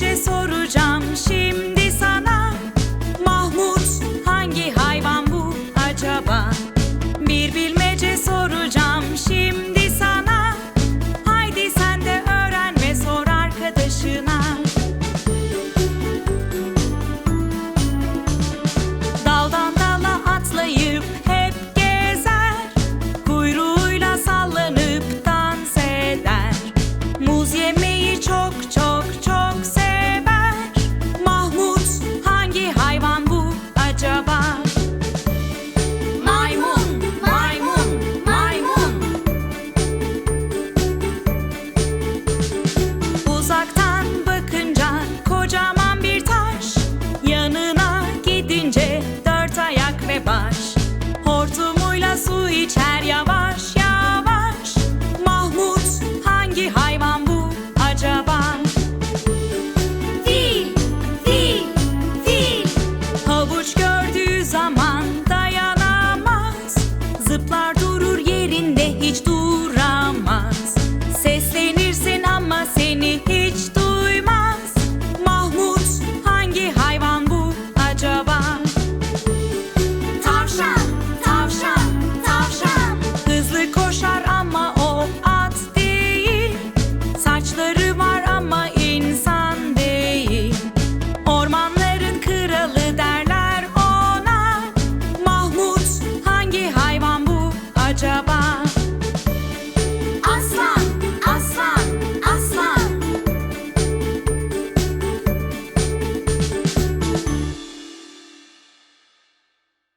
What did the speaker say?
Sadece soracağım şimdi sana Mahmut hangi hayvan bu acaba? Bir bilmece soracağım şimdi much. saçlarıma.